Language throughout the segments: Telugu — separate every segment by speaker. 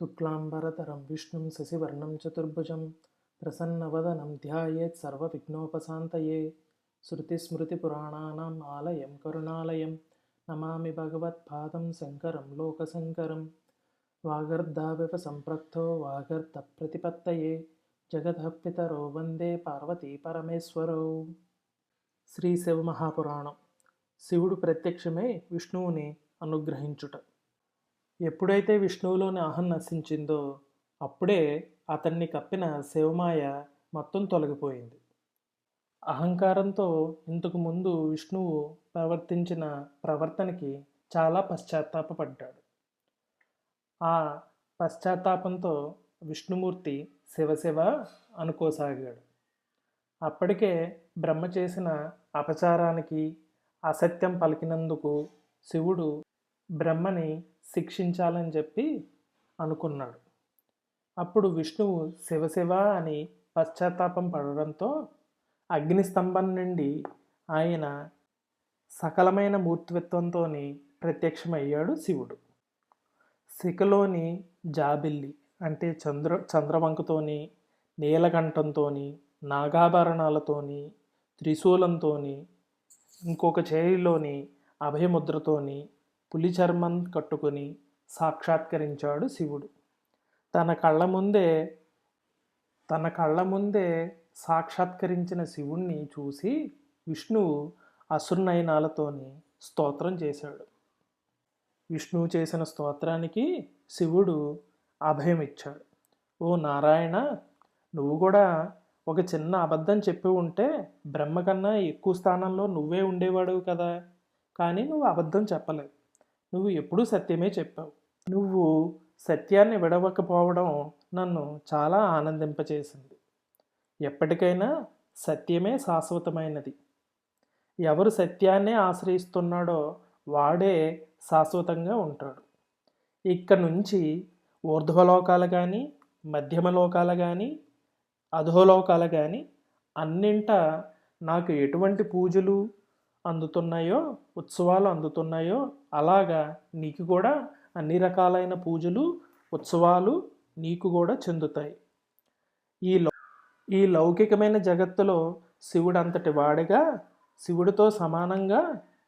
Speaker 1: శుక్లాంబరతరం విష్ణుం శశివర్ణం చతుర్భుజం ప్రసన్నవదనం ధ్యాయేత్ సర్వవిఘ్నోపశాంతయే. శృతిస్మృతిపురాణానాం ఆలయం కరుణాలయం నమామి భగవత్పాదం శంకరం లోకశంకరం. వాగర్ధావివ సంప్రక్తో వాగర్ధ ప్రతిపత్తయే. జగతః పితరో వందే పార్వతీ పరమేశ్వరౌ. శ్రీ శివ మహాపురాణం. శివుడు ప్రత్యక్షమే విష్ణువుని అనుగ్రహించుట. ఎప్పుడైతే విష్ణువులోని అహం నశించిందో అప్పుడే అతన్ని కప్పిన శివమాయ మొత్తం తొలగిపోయింది. అహంకారంతో ఇంతకు ముందు విష్ణువు ప్రవర్తించిన ప్రవర్తనకి చాలా పశ్చాత్తాపపడ్డాడు. ఆ పశ్చాత్తాపంతో విష్ణుమూర్తి శివశివ అనుకోసాగాడు. అప్పటికే బ్రహ్మ చేసిన అపచారానికి అసత్యం పలికినందుకు శివుడు బ్రహ్మని శిక్షించాలని చెప్పి అనుకున్నాడు. అప్పుడు విష్ణువు శివశివ అని పశ్చాత్తాపం పడడంతో అగ్నిస్తంభం నుండి ఆయన సకలమైన మూర్తిత్వంతో ప్రత్యక్షమయ్యాడు శివుడు. శిఖలోని జాబిల్లి అంటే చంద్ర చంద్రవంకతోని నీలకంఠంతోని నాగాభరణాలతోని త్రిశూలంతోని ఇంకొక చేయిలోని అభయముద్రతోని పులి చర్మం కట్టుకొని సాక్షాత్కరించాడు శివుడు. తన కళ్ళ ముందే తన కళ్ళ ముందే సాక్షాత్కరించిన శివుణ్ణి చూసి విష్ణువు అసుర్నయనాలతోని స్తోత్రం చేశాడు. విష్ణువు చేసిన స్తోత్రానికి శివుడు అభయం ఇచ్చాడు. ఓ నారాయణ నువ్వు కూడా ఒక చిన్న అబద్ధం చెప్పి ఉంటే బ్రహ్మ కన్నా ఎక్కువ స్థానంలో నువ్వే ఉండేవాడు కదా. కానీ నువ్వు అబద్ధం చెప్పలేదు. నువ్వు ఎప్పుడూ సత్యమే చెప్పావు. నువ్వు సత్యాన్ని విడవకపోవడం నన్ను చాలా ఆనందింపచేసింది. ఎప్పటికైనా సత్యమే శాశ్వతమైనది. ఎవరు సత్యాన్నే ఆశ్రయిస్తున్నాడో వాడే శాశ్వతంగా ఉంటాడు. ఇక్కడ నుంచి ఊర్ధ్వలోకాలు కానీ మధ్యమ లోకాలు కానీ అధోలోకాలు కానీ అన్నింట నాకు ఎటువంటి పూజలు అందుతున్నాయో ఉత్సవాలు అందుతున్నాయో అలాగా నీకు కూడా అన్ని రకాలైన పూజలు ఉత్సవాలు నీకు కూడా చెందుతాయి. ఈ ఈ లౌకికమైన జగత్తులో శివుడు అంతటి వాడిగా శివుడితో సమానంగా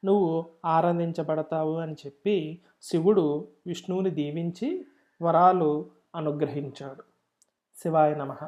Speaker 1: నువ్వు ఆరాధించబడతావు అని చెప్పి శివుడు విష్ణువుని దీవించి వరాలు అనుగ్రహించాడు. శివాయ నమః.